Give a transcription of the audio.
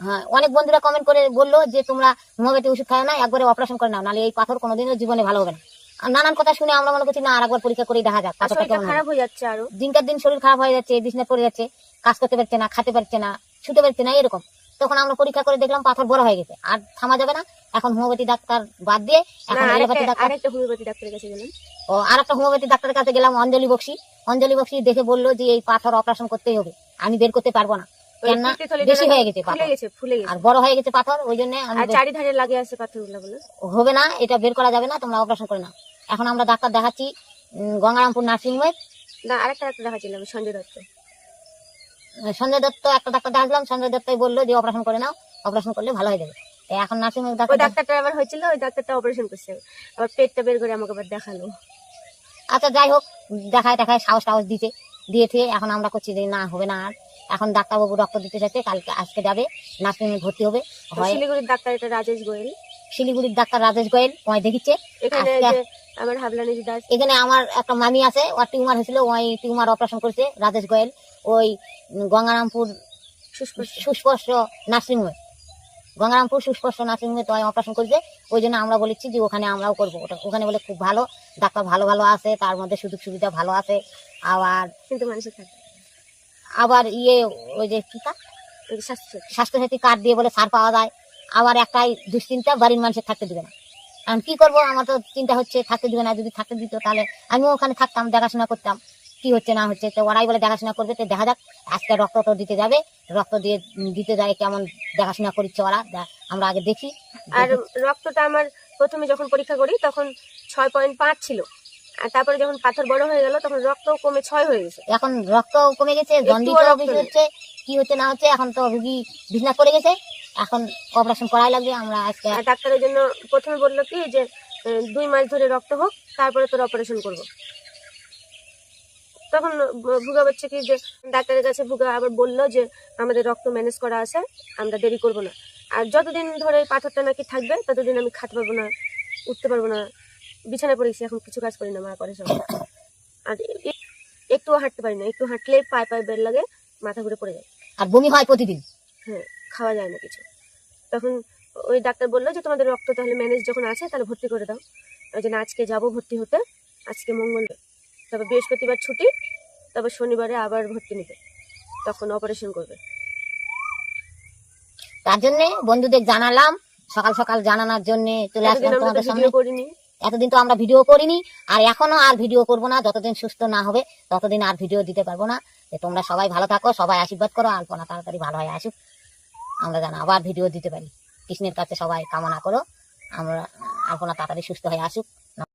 হ্যাঁ অনেক বন্ধুরা কমেন্ট করে বলল যে তোমরা হোমিওপ্যাথি ওষুধ খাও না একবারে অপারেশন করে নাও নাহলে এই পাথর কোনোদিনও জীবনে ভালো হবে না। নানান কথা শুনে আমরা মনে করছি না আর একবার পরীক্ষা করে দেখা যাক। খারাপ হয়ে যাচ্ছে আরও। দিনকার দিন শরীর খারাপ হয়ে যাচ্ছে বিছনা পড়ে যাচ্ছে কাজ করতে পারছে না খেতে পারছে না শুতে পারছে না এরকম। তখন আমরা পরীক্ষা করে দেখলাম পাথর বড় হয়ে গেছে। আর থামা যাবে না। এখন হোমিওপ্যাথি ডাক্তার বাদ দিয়ে এখন আরেকটা ডাক্তার আরেকটা হোমিওপ্যাথি ডাক্তারের কাছে গেলাম। ও আর একটা হোমিওপ্যাথি ডাক্তারের কাছে গেলাম অঞ্জলি বক্সি। অঞ্জলি বক্সি দেখে বলল যে এই পাথর অপারেশন করতেই হবে। আমি বের করতে পারব না। বেশি হয়ে গেছে আর বড় হয়ে গেছে পাথর ওই জন্য চারিধারে লাগে আছে পাথরগুলো হবে না এটা বের করা যাবে না তোমরা অপারেশন করে নাও। এখন আমরা ডাক্তার দেখাচ্ছি গঙ্গারামপুর নার্সিং হোমে না আরেকটা ডাক্তার দেখাচ্ছিলাম সঞ্জয় দত্ত। সঞ্জয় দত্ত একটা ডাক্তার দেখালাম সঞ্জয় দত্তই বলল যে অপারেশন করে নাও অপারেশন করলে ভালো হয়ে যাবে। এখন নার্সিং ওই ডাক্তার ডাক্তারটা আবার হয়েছিল ওই ডাক্তারটা অপারেশন করছে। আবার পেটটা বের করে আমাকে আবার দেখাল। আচ্ছা যাই হোক দেখায় দেখায় সাহস টাহস দিতে দিয়ে থেকে এখন আমরা করছি যে না হবে না আর। এখন ডাক্তারবাবু রক্ত দিতে চাইছে কালকে আজকে যাবে নার্সিং ভর্তি হবে। শিলিগুড়ির ডাক্তার এটা রাজেশ গোয়েল। শিলিগুড়ির ডাক্তার রাজেশ গোয়েল ওই দেখিচ্ছে। এখানে আমার হাবলানি দাস এখানে আমার একটা মামি আছে ওর টিউমার হয়েছিল ওই টিউমার অপারেশন করছে রাজেশ গোয়েল ওই গঙ্গারামপুর সুস্পষ্ট। সুস্পর্শ নার্সিং হোমে গঙ্গারামপুর সুস্পর্শ নার্সিং হোমে তো অপারেশন করেছে ওই জন্য আমরা বলেছি যে ওখানে আমরাও করব। ওটা ওখানে বলে খুব ভালো ডাক্তার ভালো ভালো আছে তার মধ্যে সুযোগ সুবিধা ভালো আছে আবার কিন্তু মানুষের আবার ইয়ে ওই যে কি কার্ড স্বাস্থ্যসাথী। কার্ড দিয়ে বলে সার পাওয়া যায় আবার একটাই দুশ্চিন্তা বাড়ির মানুষের থাকতে দেবে না। এখন কি করব? আমার তো চিন্তা হচ্ছে থাকতে দিবে না যদি থাকতে দিত তাহলে আমিও ওখানে থাকতাম দেখাশোনা করতাম। কি হচ্ছে না হচ্ছে তো ওরাই বলে দেখাশোনা করবে তো দেখা যাক আজকে রক্ত তো দিতে যাবে রক্ত দিয়ে দিতে যায় কেমন দেখাশোনা করছে ওরা আমরা আগে দেখি। আর রক্তটা আমার প্রথমে যখন পরীক্ষা করি তখন ছয় পয়েন্ট পাঁচ ছিল। আর তারপরে যখন পাথর বড় হয়ে গেল তখন রক্ত কমে ছয় হয়ে গেছে। এখন রক্ত কমে গেছে নেই। হচ্ছে কি হচ্ছে না হচ্ছে এখন তো রুগী বিছনা পড়ে গেছে। এখন অপারেশন করাই লাগবে আমরা আজকে ডাক্তারের জন্য প্রথমে বলল কি যে দুই মাস ধরে রক্ত হোক তারপরে তোর অপারেশন করব। তখন ভুগা বলছে কি যে ডাক্তারের কাছে ভুগা আবার বলল যে আমাদের রক্ত ম্যানেজ করা আছে আমরা দেরি করব না। আর যতদিন ধরে পাথরটা নাকি থাকবে ততদিন আমি খাতে পারব না উঠতে পারব না বিছানায় পড়েছি এখন কিছু কাজ করি না মা করে সব। আর একটুও হাঁটতে পারি না একটু হাঁটলে পায়ে পায়ে বের লাগে মাথা ঘুরে পড়ে যায়। আর বমি হয় প্রতিদিন? হ্যাঁ। খাওয়া যায় না কিছু। তখন ওই ডাক্তার বলল যে তোমাদের রক্ত তাহলে ম্যানেজ যখন আছে তাহলে ভর্তি করে দাও। ওই জন্য আজকে যাব ভর্তি হতে আজকে মঙ্গলবার। তবে বৃহস্পতিবার ছুটি তবে শনিবারে আবার ভর্তি নিতে। তখন অপারেশন করবে। তার জন্য বন্ধুদের জানালাম সকাল সকাল জানানোর জন্য চলে এতদিন আসলাম তো তোমাদের সামনে করিনি। এতদিন তো আমরা ভিডিও করিনি আর এখনও আর ভিডিও করব না যতদিন সুস্থ না হবে ততদিন আর ভিডিও দিতে পারব না। তোমরা সবাই ভালো থাকো সবাই আশীর্বাদ করো আলপনা তাড়াতাড়ি ভালো হয়ে আসুক। আমরা যেন আবার ভিডিও দিতে পারি। কৃষ্ণের কাছে সবাই কামনা করো। আমরা আপনারা তাড়াতাড়ি সুস্থ হয়ে আসুক।